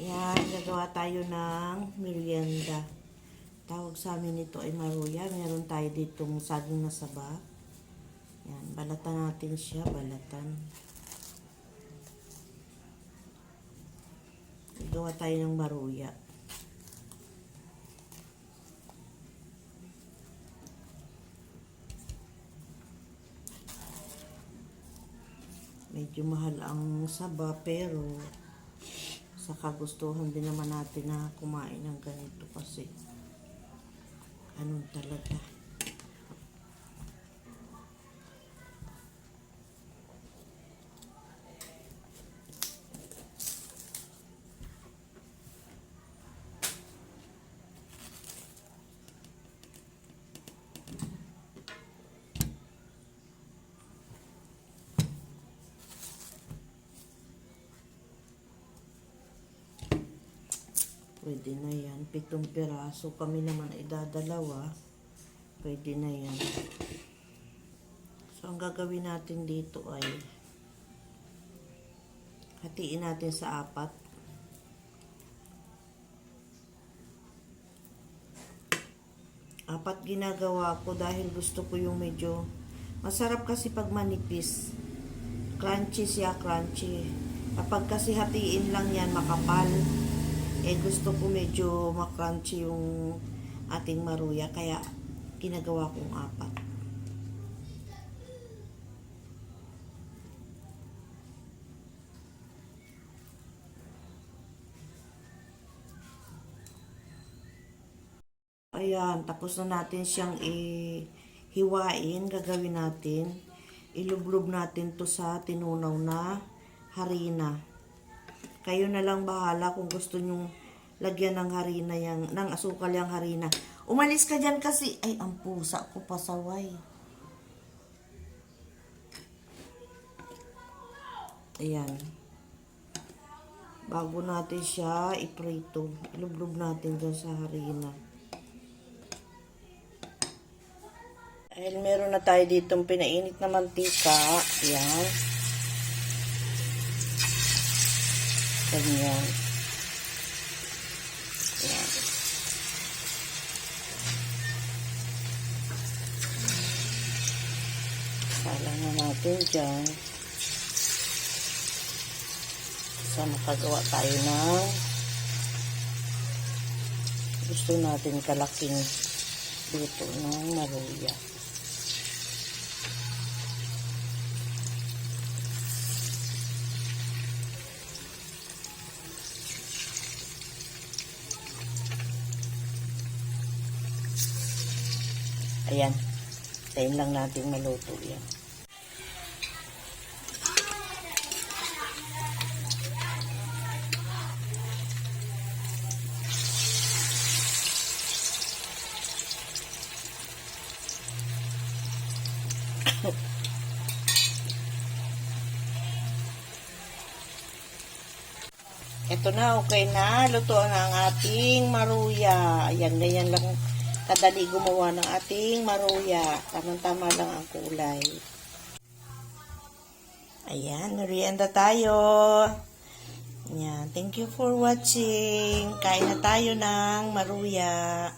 Yan, gagawa tayo ng merienda. Tawag sa amin ito ay maruya. Meron tayo ditong saging na saba. Yan, balatan natin siya, balatan. Gagawa tayo ng maruya. Medyo mahal ang saba pero sa kagustuhan din naman natin na kumain ng ganito kasi anong talaga. Pwede na yan. Pitong piraso. Kami naman ay dadalawa. Pwede na yan. So, ang gagawin natin dito ay hatiin natin sa apat. Apat ginagawa ko dahil gusto ko yung medyo masarap kasi pag manipis. Crunchy siya, crunchy. Kapag kasi hatiin lang yan, makapal. Eh gusto ko medyo makrunchy yung ating maruya kaya ginagawa kong apat. Ayan, tapos na natin siyang i-hiwain. Gagawin natin. Ilublob natin to sa tinunaw na harina. Kayo na lang bahala kung gusto nyong lagyan ng harina yang, ng asukal yung harina. Umalis ka dyan kasi, ay, ang pusa ko pasaway. Ayan. Bago natin siya iprito, ilublob natin dyan sa harina. Ayan, meron na tayo ditong pinainit na mantika. Ayan. Ganyan. Ayan. Salang na natin dyan. Sa makagawa tayo ng gusto natin kalaking luto ng maruya. Ayan. Tayin lang natin maluto yan. Ito na, okay na. Luto na ang ating maruya. Ayan, ganyan lang kadali gumawa ng ating maruya. Tamang-tama lang ang kulay. Ayan, merienda tayo. Ayan, thank you for watching. Kain na tayo ng maruya.